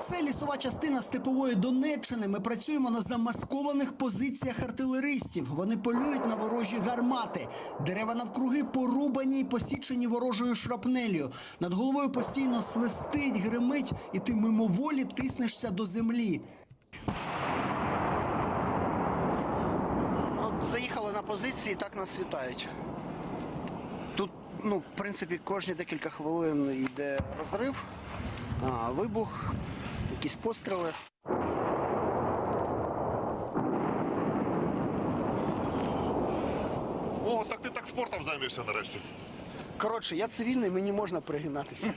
Це лісова частина степової Донеччини. Ми працюємо на замаскованих позиціях артилеристів. Вони полюють на ворожі гармати. Дерева навкруги порубані й посічені ворожою шрапнелью. Над головою постійно свистить, гримить, і ти мимоволі тиснешся до землі. От заїхали на позиції, так нас вітають. Тут, ну, в принципі, кожні декілька хвилин йде розрив, а, вибух, якісь постріли. О, так ти так спортом займешся нарешті. Коротше, я цивільний, мені можна пригинатися.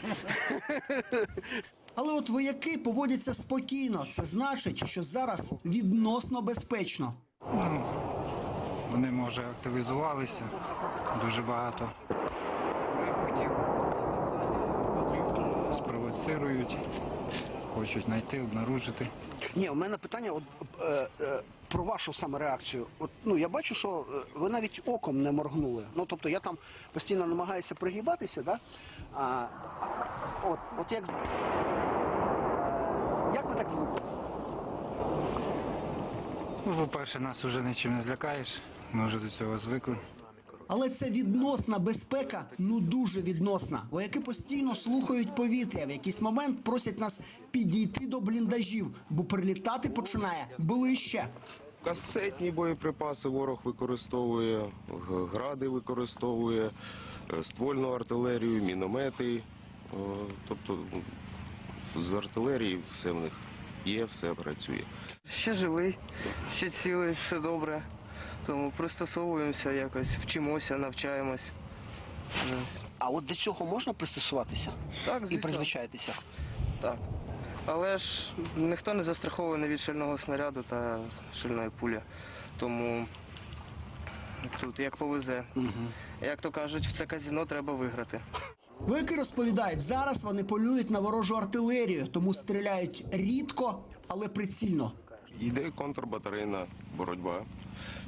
Але от вояки поводяться спокійно. Це значить, що зараз відносно безпечно. Ну, вони, може, активізувалися дуже багато виходів, спровоцирують, хочуть знайти, обнаружити. Ні, у мене питання от, е, е, про вашу саме реакцію. От, ну, я бачу, що е, ви навіть оком не моргнули. Ну, тобто я там постійно намагаюся пригибатися, да? а, а, от, от як зараз. Е, як ви так звикли? Ну, по-перше, нас вже нічим не злякаєш, ми вже до цього звикли. Але це відносна безпека, ну дуже відносна. Вояки постійно слухають повітря. В якийсь момент просять нас підійти до бліндажів, бо прилітати починає ближче. Касетні боєприпаси ворог використовує, гради використовує, е, ствольну артилерію, міномети. Е, Тобто з артилерії все в них є, все працює. Ще живий, ще цілий, все добре. Тому пристосовуємося якось, вчимося, навчаємось. Ось. А от до цього можна пристосуватися Так, і звісно. призвичаєтеся. Так. Але ж ніхто не застрахований від шального снаряду та шальної пулі. Тому тут як повезе. Як то кажуть, в це казіно треба виграти. Вояки розповідають, зараз вони полюють на ворожу артилерію, тому стріляють рідко, але прицільно. Йде контрбатарейна боротьба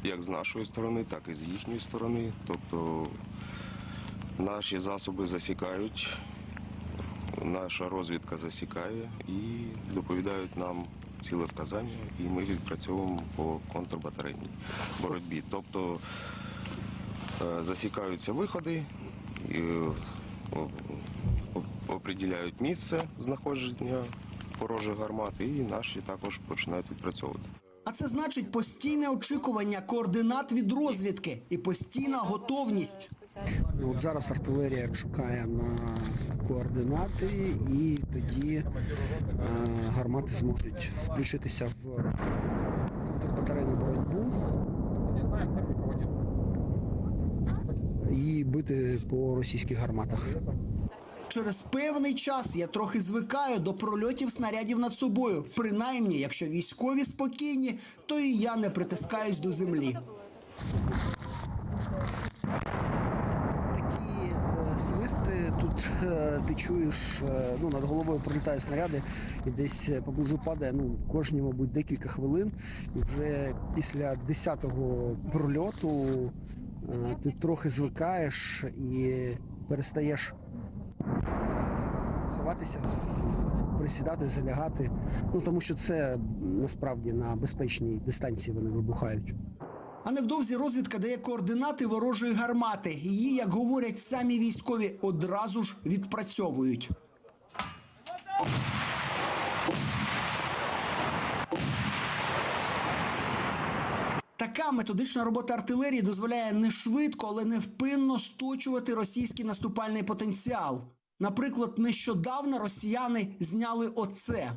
як з нашої сторони, так і з їхньої сторони. Тобто наші засоби засікають, наша розвідка засікає і доповідають нам ціле вказання, і ми відпрацьовуємо по контрбатарейній боротьбі. Тобто е, засікаються виходи, е, о- о- определяють місце знаходження ворожих гармат, і наші також починають відпрацьовувати. А це значить постійне очікування координат від розвідки і постійна готовність. От зараз артилерія шукає на координати, і тоді е, гармати зможуть включитися в контрбатарейну боротьбу і бити по російських гарматах. Через певний час я трохи звикаю до прольотів снарядів над собою. Принаймні, якщо військові спокійні, то і я не притискаюсь до землі. Такі е, свисти тут е, ти чуєш, е, ну над головою пролітають снаряди, і десь поблизу падає ну кожні, мабуть, декілька хвилин. І вже після 10-го прольоту ти трохи звикаєш і перестаєш ховатися, присідати, залягати. Ну тому що це насправді на безпечній дистанції вони вибухають. А невдовзі розвідка дає координати ворожої гармати. Її, як говорять самі військові, одразу ж відпрацьовують. Така методична робота артилерії дозволяє не швидко, але невпинно сточувати російський наступальний потенціал. Наприклад, нещодавно росіяни зняли оце.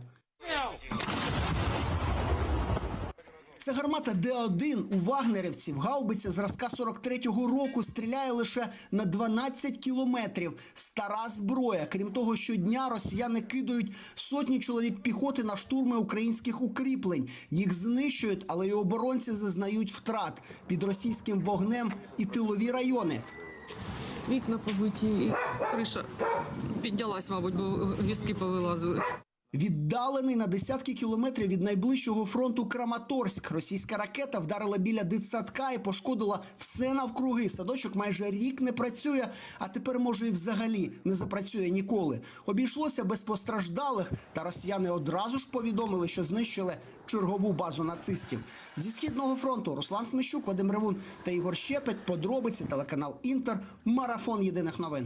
Це гармата Д1 у вагнерівців. Гаубиця зразка 43-го року стріляє лише на 12 кілометрів. Стара зброя. Крім того, щодня росіяни кидають сотні чоловік піхоти на штурми українських укріплень. Їх знищують, але й оборонці зазнають втрат під російським вогнем і тилові райони. Вікна побиті, і криша піднялась, мабуть, бо вістки повилазили. Віддалений на десятки кілометрів від найближчого фронту Краматорськ. Російська ракета вдарила біля дитсадка і пошкодила все навкруги. Садочок майже рік не працює, а тепер може і взагалі не запрацює ніколи. Обійшлося без постраждалих, та росіяни одразу ж повідомили, що знищили чергову базу нацистів. Зі східного фронту Руслан Смещук, Вадим Ревун та Ігор Щепет. Подробиці телеканал Інтер. Марафон єдиних новин.